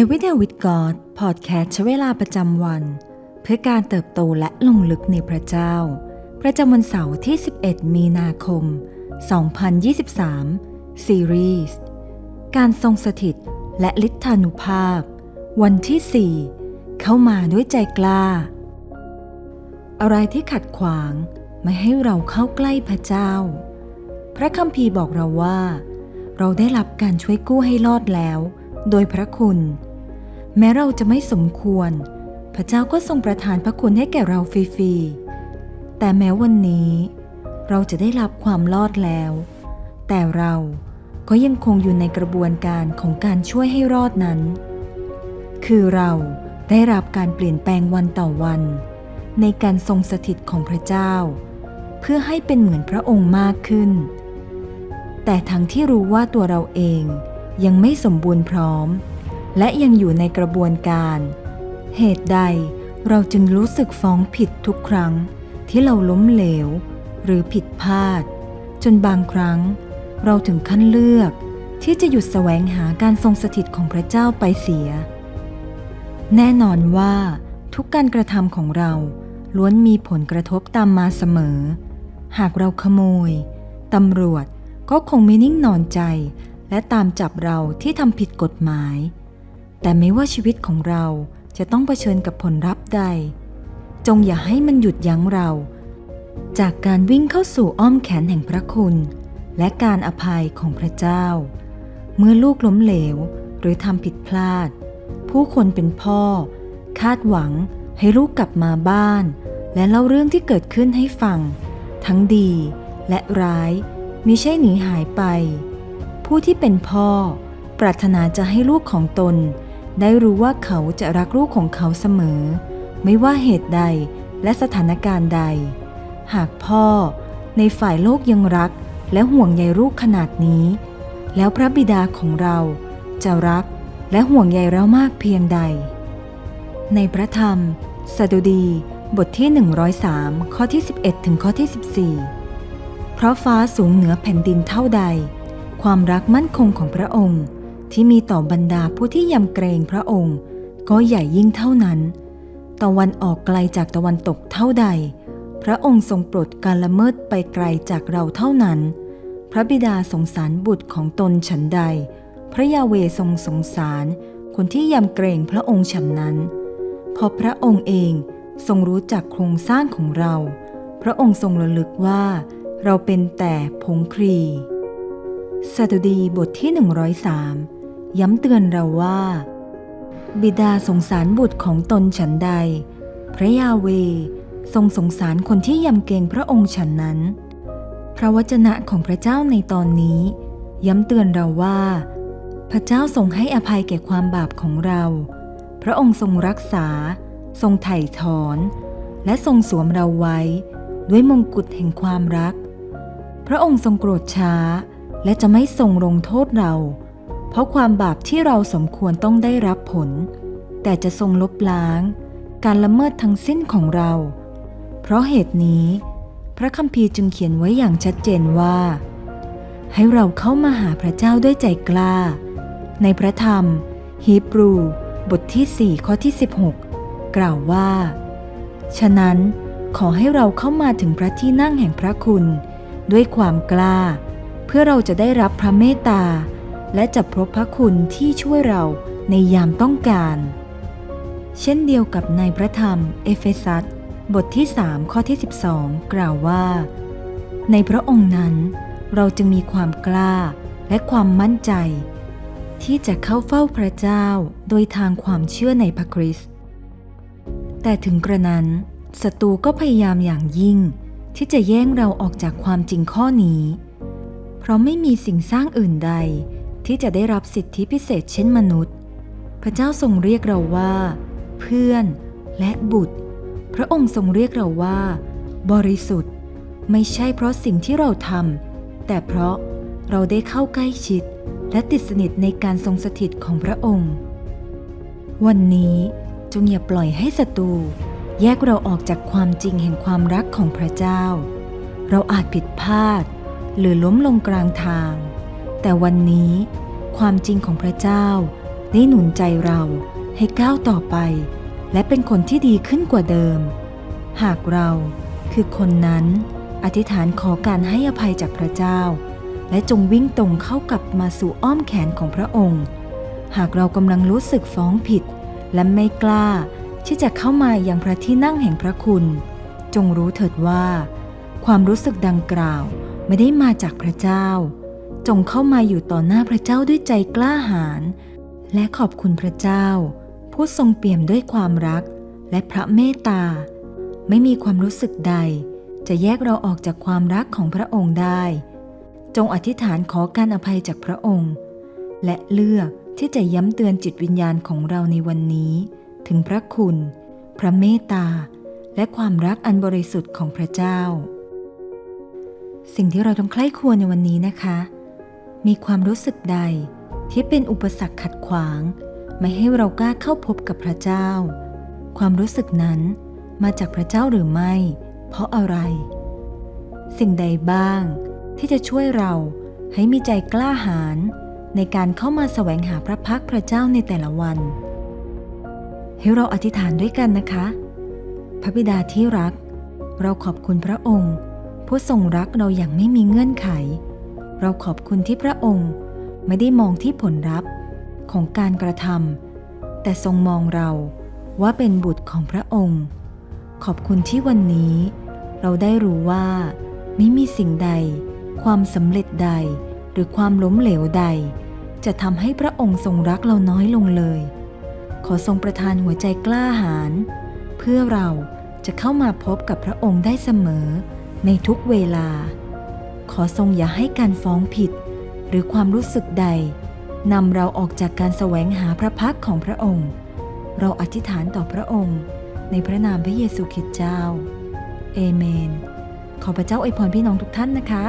Everyday with God พอดแคสต์ใช้เวลาประจำวัน เพื่อการเติบโตและลงลึกในพระเจ้า ประจำวันเสาร์ที่ 11 มีนาคม 2023 ซีรีส์การทรงสถิตและฤทธานุภาพ วันที่ 4 เข้ามาด้วยใจกล้า อะไรที่ขัดขวางไม่ให้เราเข้าใกล้พระเจ้า พระคัมภีร์บอกเราว่า เราได้รับการช่วยกู้ให้รอดแล้ว โดยพระคุณ แม้เราจะไม่สมควร พระเจ้าก็ทรงประทานพระคุณให้แก่เราฟรีๆ แต่แม้วันนี้ เราจะได้รับความรอดแล้ว แต่เราก็ยังคงอยู่ในกระบวนการของการช่วยให้รอดนั้น คือเราได้รับการเปลี่ยนแปลงวันต่อวัน ในการทรงสถิตของพระเจ้า เพื่อให้เป็นเหมือนพระองค์มากขึ้น แต่ทั้งที่รู้ว่าตัวเราเองยังไม่สมบูรณ์พร้อม และยังอยู่ในกระบวนการ เหตุใดเราจึงรู้สึกฟ้องผิดทุกครั้งที่เราล้มเหลว หรือผิดพลาด จนบางครั้ง เราถึงขั้นเลือกที่จะหยุดแสวงหาการทรงสถิตของพระเจ้าไปเสีย แน่นอนว่าทุกการกระทำของเรา ล้วนมีผลกระทบตามมาเสมอ หากเราขโมย ตำรวจก็คงไม่นิ่งนอนใจ และตามจับเราที่ทำผิดกฎหมาย แต่ไม่ว่าชีวิตของเราจะต้องเผชิญกับผลลัพธ์ใด จงอย่าให้มันหยุดยั้งเรา จากการวิ่งเข้าสู่อ้อมแขนแห่งพระคุณ และการอภัยของพระเจ้า เมื่อลูกล้มเหลวหรือทำผิดพลาด ผู้คนเป็นพ่อ คาดหวัง ให้ลูกกลับมาบ้าน และเล่าเรื่องที่เกิดขึ้นให้ฟัง ทั้งดีและร้ายมิใช่หนีหายไป ผู้ที่เป็นพ่อ ปรารถนาจะให้ลูกของตน ได้รู้ว่าเขาจะรักลูกของเขาเสมอ ไม่ว่าเหตุใดและสถานการณ์ใด หากพ่อในฝ่ายโลกยังรักและห่วงใยลูกขนาดนี้ แล้วพระบิดาของเราจะรักและห่วงใยเรามากเพียงใด ในพระธรรม สดุดีบทที่ 103 ข้อที่ 11 ถึงข้อที่ 14 เพราะฟ้าสูงเหนือแผ่นดินเท่าใด ความรักมั่นคงของพระองค์ ที่มีต่อบรรดาผู้ที่ยำเกรงพระองค์ ก็ใหญ่ยิ่งเท่านั้น ตะวันออกไกลจากตะวันตกเท่าใด พระองค์ทรงโปรดการละเมิดไปไกลจากเราเท่านั้น พระบิดาสงสารบุตรของตนฉันใด พระยาเวทรงสงสาร คนที่ยำเกรงพระองค์ฉันนั้น พราะพระองค์เองทรงรู้จักโครงสร้างของเรา พระองค์ทรงระลึกว่า เราเป็นแต่ผงครีสดุดีบทที่ 103 ย้ำเตือนเราว่า บิดาสงสารบุตรของตนฉันใด พระยาเวทรงสงสารคนที่ยำเกรงพระองค์ฉันนั้น พระวจนะของพระเจ้าในตอนนี้ ย้ำเตือนเราว่า พระเจ้าทรงให้อภัยแก่ความบาปของเรา พระองค์ทรงรักษา ทรงไถ่ถอน และทรงสวมเราไว้ ด้วยมงกุฎแห่งความรัก พระองค์ทรงโกรธช้า และจะไม่ทรงลงโทษเรา เพราะความบาปที่เราสมควรต้องได้รับผล แต่จะทรงลบล้าง การละเมิดทั้งสิ้นของเรา เพราะเหตุนี้ พระคัมภีร์จึงเขียนไว้อย่างชัดเจนว่า ให้เราเข้ามาหาพระเจ้าด้วยใจกล้า ในพระธรรมฮีบรู บทที่ 4 ข้อที่ 16 กล่าวว่า ฉะนั้นขอให้เราเข้ามาถึงพระที่นั่งแห่งพระคุณ ด้วยความกล้า เพื่อเราจะได้รับพระเมตตา และจะพบพระคุณที่ช่วยเราในยามต้องการ เช่นเดียวกับในพระธรรมเอเฟซัสบทที่ 3 ข้อที่ 12 กล่าวว่า ในพระองค์นั้นเราจึงมีความกล้าและความมั่นใจ ที่จะเข้าเฝ้าพระเจ้าโดยทางความเชื่อในพระคริสต์แต่ถึงกระนั้นศัตรูก็พยายามอย่างยิ่ง ที่จะแย่งเราออกจากความจริงข้อนี้ เพราะไม่มีสิ่งสร้างอื่นใด ที่จะได้รับสิทธิพิเศษเช่นมนุษย์ พระเจ้าทรงเรียกเราว่า เพื่อนและบุตร พระองค์ทรงเรียกเราว่า บริสุทธิ์ ไม่ใช่เพราะสิ่งที่เราทำแต่เพราะเราได้เข้าใกล้ชิด และติดสนิทในการทรงสถิตของพระองค์ วันนี้จงอย่าปล่อยให้ศัตรูแยกเราออกจากความจริงแห่งความรักของพระเจ้า เราอาจผิดพลาด หรือล้มลงกลางทาง แต่วันนี้ความจริงของพระเจ้าได้หนุนใจเราให้ก้าวต่อไป และเป็นคนที่ดีขึ้นกว่าเดิม หากเราคือคนนั้นอธิษฐานขอการให้อภัยจากพระเจ้า และจงวิ่งตรงเข้ากลับมาสู่อ้อมแขนของพระองค์ หากเรากำลังรู้สึกฟ้องผิด และไม่กล้า ที่จะเข้ามายังพระที่นั่งแห่งพระคุณ จงรู้เถิดว่า ความรู้สึกดังกล่าวไม่ได้มาจากพระเจ้า จงเข้ามาอยู่ต่อหน้าพระเจ้าด้วยใจกล้าหาญและขอบคุณพระเจ้า ผู้ทรงเปี่ยมด้วยความรัก และพระเมตตา ไม่มีความรู้สึกใด จะแยกเราออกจากความรักของพระองค์ได้ จงอธิษฐานขอการอภัยจากพระองค์ และเลือกที่จะย้ำเตือนจิตวิญญาณของเราในวันนี้ ถึงพระคุณ พระเมตตา และความรักอันบริสุทธิ์ของพระเจ้า สิ่งที่เราต้องใคร่ควญในวันนี้นะคะ มีความรู้สึกใดที่เป็นอุปสรรคขัดขวาง ไม่ให้เรากล้าเข้าพบกับพระเจ้า ความรู้สึกนั้นมาจากพระเจ้าหรือไม่ เพราะอะไร สิ่งใดบ้าง ที่จะช่วยเราให้มีใจกล้าหาญในการเข้ามาแสวงหาพระพักพระเจ้าในแต่ละวัน ให้เราอธิษฐานด้วยกันนะคะ พระบิดาที่รัก เราขอบคุณพระองค์ ผู้ทรงรักเราอย่างไม่มีเงื่อนไข เราขอบคุณที่พระองค์ไม่ได้มองที่ผลลัพธ์ของการกระทำแต่ทรงมองเราว่าเป็นบุตรของพระองค์ ขอบคุณที่วันนี้ เราได้รู้ว่าไม่มีสิ่งใด ความสำเร็จใด หรือความล้มเหลวใด จะทำให้พระองค์ทรงรักเราน้อยลงเลย ขอทรงประทานหัวใจกล้าหาญเพื่อเราจะเข้ามาพบกับพระองค์ได้เสมอในทุกเวลา ขอทรงอย่าให้การฟ้องผิด หรือความรู้สึกใดนำเราออกจากการแสวงหาพระพักของพระองค์ เราอธิษฐานต่อพระองค์ ในพระนามพระเยซูคริสต์เจ้า เอเมน ขอพระเจ้าอวยพรพี่น้องทุกท่านนะคะ